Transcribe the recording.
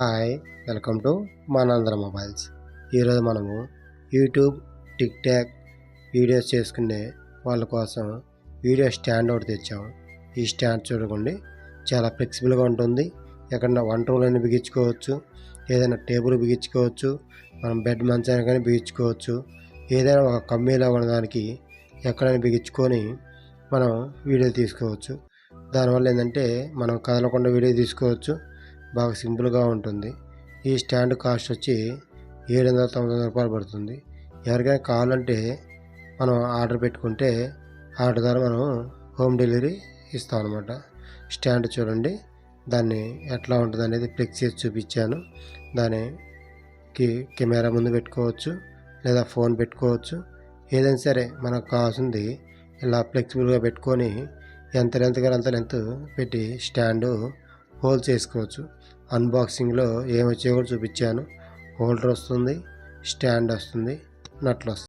Hi welcome to మానందర mobiles. ఈరోజు మనము యూట్యూబ్ టిక్ టాక్ వీడియోస్ చేసుకునే వాళ్ళ కోసం వీడియో స్టాండ్ ఒకటి తెచ్చాము ఈ స్టాండ్ చూడకండి చాలా ఫ్లెక్సిబుల్గా ఉంటుంది. ఎక్కడన్నా వంట రూమ్లో బిగించుకోవచ్చు ఏదైనా టేబుల్ బిగించుకోవచ్చు మనం బెడ్ మంచాన్ని కానీ బిగించుకోవచ్చు. ఏదైనా ఒక కమ్మీలో ఉన్నదానికి ఎక్కడైనా బిగించుకొని మనం వీడియో తీసుకోవచ్చు. దానివల్ల ఏంటంటే మనం కదలకుండా వీడియో తీసుకోవచ్చు. బాగా సింపుల్గా ఉంటుంది. ఈ స్టాండ్ కాస్ట్ వచ్చి ఏడు వందల తొమ్మిది వందల రూపాయలు పడుతుంది. ఎవరికైనా కావాలంటే మనం ఆర్డర్ పెట్టుకుంటే ఆర్డర్ ద్వారా మనం హోమ్ డెలివరీ ఇస్తాం అనమాట స్టాండ్ చూడండి. దాన్ని ఎట్లా ఉంటుంది అనేది ఫ్లెక్స్ చేసి చూపించాను. దానికి కెమెరా ముందు పెట్టుకోవచ్చు లేదా ఫోన్ పెట్టుకోవచ్చు. ఏదైనా సరే మనకు కావాల్సింది ఇలా ఫ్లెక్సిబుల్గా పెట్టుకొని ఎంత లెంత్ అంత లెంత్ పెట్టి స్టాండు హోల్డ్ చేసుకోవచ్చు. అన్బాక్సింగ్లో ఏమి వచ్చాయో కూడా చూపించాను. హోల్డర్ వస్తుంది స్టాండ్ వస్తుంది నట్లు వస్తుంది.